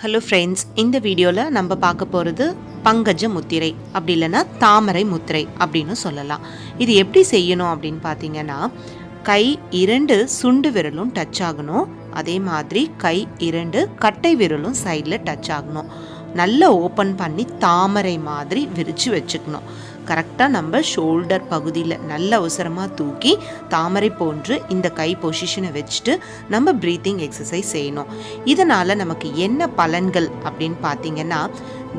Hello friends இந்த வீடியோவில் நம்ம பார்க்க போகிறது பங்கஜ முத்திரை. அப்படி இல்லைன்னா தாமரை முத்திரை அப்படின்னு சொல்லலாம். இது எப்படி செய்யணும் அப்படின்னு பார்த்தீங்கன்னா கை இரண்டு சுண்டு விரலும் டச் ஆகணும். அதே மாதிரி கை இரண்டு கட்டை விரலும் சைடில் டச் ஆகணும். நல்லா ஓப்பன் பண்ணி தாமரை மாதிரி விரித்து வச்சுக்கணும். கரெக்டாக நம்ம ஷோல்டர் பகுதியில் நல்ல அவசரமாக தூக்கி தாமரை போன்று இந்த கை பொசிஷனை வச்சுட்டு நம்ம ப்ரீத்திங் எக்ஸசைஸ் செய்யணும். இதனால் நமக்கு என்ன பலன்கள் அப்படின்னு பார்த்தீங்கன்னா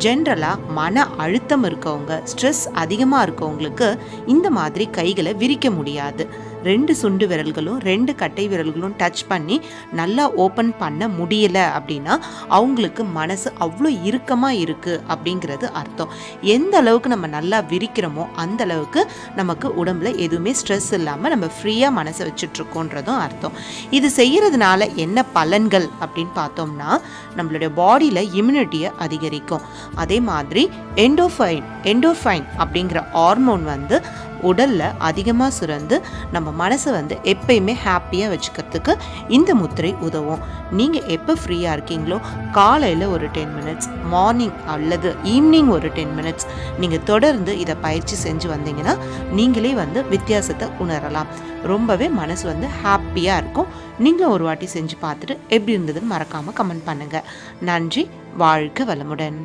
ஜென்ரலாக மன அழுத்தம் இருக்கவங்க ஸ்ட்ரெஸ் அதிகமாக இருக்கவங்களுக்கு இந்த மாதிரி கைகளை விரிக்க முடியாது. ரெண்டு சுண்டு விரல்களும் ரெண்டு கட்டை விரல்களும் டச் பண்ணி நல்லா ஓப்பன் பண்ண முடியல அப்படின்னா அவங்களுக்கு மனசு அவ்வளோ இறுக்கமாக இருக்குது அப்படிங்கிறது அர்த்தம். எந்த அளவுக்கு நம்ம நல்லா விரிக்கிறோமோ அந்த அளவுக்கு நமக்கு உடம்புல எதுவுமே ஸ்ட்ரெஸ் இல்லாமல் நம்ம ஃப்ரீயாக மனசை வச்சுட்ருக்கோன்றதும் அர்த்தம். இது செய்கிறதுனால என்ன பலன்கள் அப்படின்னு பார்த்தோம்னா நம்மளுடைய பாடியில் இம்யூனிட்டியை அதிகரிக்கும். அதே மாதிரி எண்டோஃபைன் எண்டோஃபைன் அப்படிங்கிற ஹார்மோன் வந்து உடலில் அதிகமாக சுரந்து நம்ம மனசை வந்து எப்பயுமே ஹாப்பியாக வச்சுக்கிறதுக்கு இந்த முத்திரை உதவும். நீங்கள் எப்போ ஃப்ரீயாக இருக்கீங்களோ காலையில் ஒரு டென் மினிட்ஸ் மார்னிங் அல்லது ஈவினிங் ஒரு டென் மினிட்ஸ் நீங்கள் தொடர்ந்து இதை பயிற்சி செஞ்சு வந்தீங்கன்னா நீங்களே வந்து வித்தியாசத்தை உணரலாம். ரொம்பவே மனசு வந்து ஹாப்பியாக இருக்கும். நீங்களும் ஒரு வாட்டி செஞ்சு பார்த்துட்டு எப்படி இருந்ததுன்னு மறக்காமல் கமெண்ட் பண்ணுங்கள் நன்றி வாழ்க வளமுடன்.